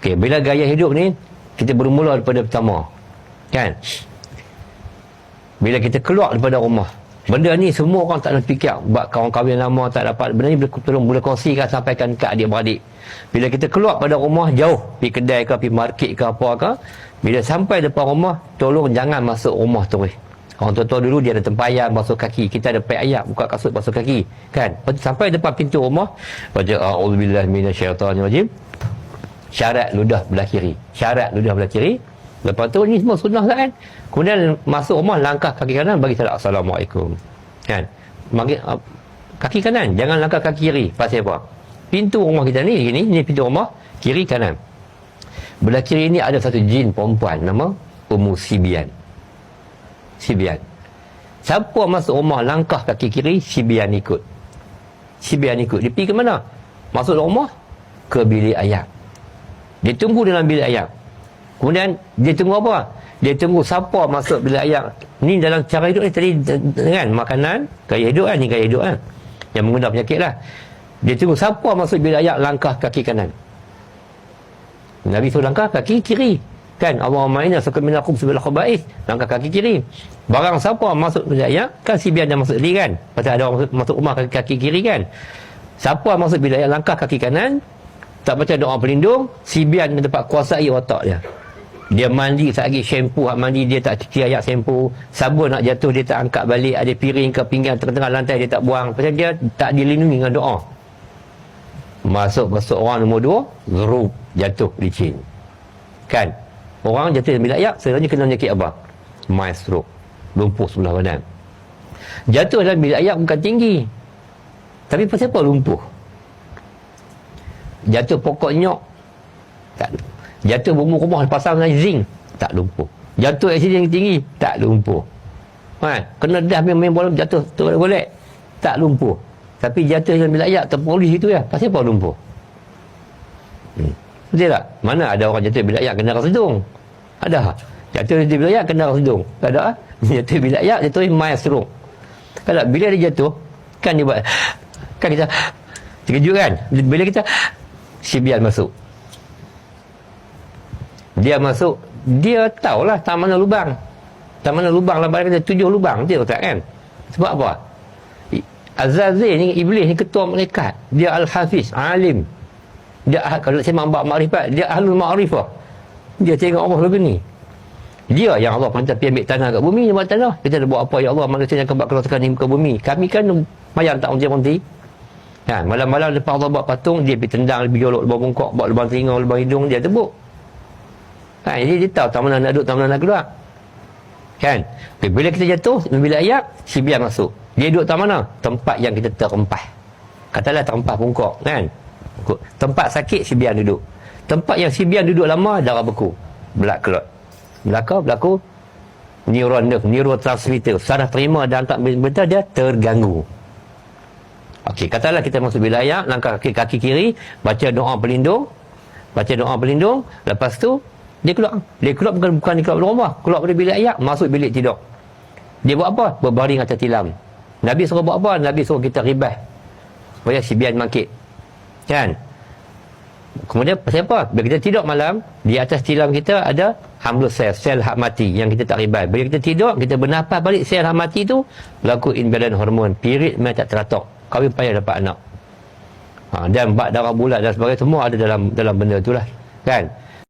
Okey, bila gaya hidup ni kita bermula daripada pertama. Kan? Bila kita keluar daripada rumah. Benda ni semua orang tak nak fikir. Buat kawan kahwin lama tak dapat. Benda ni boleh tolong boleh kongsikan sampaikan ke adik-beradik. Bila kita keluar pada rumah jauh. Pergi kedai ke, pergi market ke apa ke. Bila sampai depan rumah, tolong jangan masuk rumah terus. Orang tua-tua dulu dia ada tempayan basuh kaki. Kita ada pek ayam buka kasut basuh kaki. Kan? Sampai depan pintu rumah, baca a'udzubillah minasyaitanirrajim. Syarat ludah belah kiri. Syarat ludah belah kiri. Lepas tu ni semua sunnah lah kan. Kemudian masuk rumah langkah kaki kanan bagi salam assalamualaikum. Kan? Bagi, uh, kaki kanan jangan langkah kaki kiri. Pasal apa? Pintu rumah kita ni ni ni pintu rumah kiri kanan. Belah kiri ni ada satu jin perempuan nama Ummu Sibian. Sibian. Siapa masuk rumah langkah kaki kiri Sibian ikut. Sibian ikut. Dia pergi ke mana? Masuk rumah ke bilik ayam. Dia tunggu dalam bilik ayam. Kemudian dia tunggu apa? Dia tunggu siapa masuk bila ayam. Ni dalam cara hidup ni tadi kan makanan, gaya hidup kan ni gaya hidup kan. Yang mengundang penyakit lah. Dia tunggu siapa masuk bila ayam langkah kaki kanan. Nabi suruh langkah kaki kiri. Kan Allah mainnya suka minakum sebelah khabais langkah kaki kiri. Barang siapa masuk bila ayam kan si biar dia masuk sendiri kan. Pasal ada orang masuk, masuk rumah kaki, kaki kiri kan. Siapa masuk bila ayam langkah kaki kanan tak baca doa pelindung, si biar dia dapat kuasai otak dia. Dia mandi lagi shampoo hak mandi dia tak cuci air shampoo. Sabun nak jatuh dia tak angkat balik. Ada piring ke pinggan tengah-tengah lantai dia tak buang. Pasal dia tak dilindungi dengan doa. Masuk masuk orang nombor dua, zrup jatuh licin. Kan? Orang jatuh bilik ayak, sebenarnya kena penyakit apa? Maestro. Lumpuh sebelah badan. Jatuh dalam bilik ayak bukan tinggi. Tapi pasal apa lumpuh? Jatuh pokok nyok. Tak Jatuh bumbu rumah pasang dengan zinc tak lumpuh. Jatuh aksiden tinggi tak lumpuh. Kan? Kena dah main, main bola jatuh tu golek tak lumpuh. Tapi jatuh dalam bilik ayak terpolis itu ya. Pasal apa lumpuh? Hmm. Betul tak? Mana ada orang jatuh bilik ayak kena rasa hidung? Ada. Jatuh di bilik ayak kena rasa hidung. Tak ada. Jatuh bilik ayak jatuh mai serung. Kalau bila dia jatuh kan dia buat kan kita terkejut kan? Bila kita sibian masuk. Dia masuk dia tahulah tak mana lubang. Tak mana lubang lah kata tujuh lubang dia tak kan? Sebab apa? Azazil ni iblis ni ketua malaikat. Dia al-hafiz alim. Dia ah, kalau saya mambak makrifat dia ahlul ma'rifah dia tengok Allah lebih ni. Dia yang Allah pantas pergi ambil tanah kat bumi ambil tanah. Kita dah buat apa ya Allah manusia yang kebak keluarkan ni ke bumi? Kami kan mayang tak onti-onti Ha, malam-malam lepas Allah buat patung dia pergi tendang lebih jolok lubang bungkok buat lubang telinga lubang hidung dia tebuk Ha, ini dia tahu tak mana nak duduk, tak mana nak keluar. Kan? Okay, bila kita jatuh, bila ayat, si biar masuk. Dia duduk tak mana? Tempat yang kita terempah. Katalah terempah bungkok, kan? Tempat sakit, si biar duduk. Tempat yang si biar duduk lama, darah beku. Belak keluar. Belaka, berlaku. Neuron nerve, neurotransmitter. Sarah terima dan tak bentar, dia terganggu. Okey, katalah kita masuk bila langkah kaki, kaki kiri, baca doa pelindung. Baca doa pelindung. Lepas tu, dia keluar. Dia keluar bukan bukan dia keluar dari rumah. Keluar dari bilik ayak, masuk bilik tidur. Dia buat apa? Berbaring atas tilam. Nabi suruh buat apa? Nabi suruh kita ribah. Supaya si bian bangkit. Kan? Kemudian pasal apa? Bila kita tidur malam, di atas tilam kita ada hamlus sel, sel hak mati yang kita tak ribah. Bila kita tidur, kita bernafas balik sel hak mati tu, berlaku imbalance hormon. Period memang tak teratok. Kahwin payah dapat anak. Ha, dan bak darah bulat dan sebagainya, semua ada dalam dalam benda tu lah. Kan?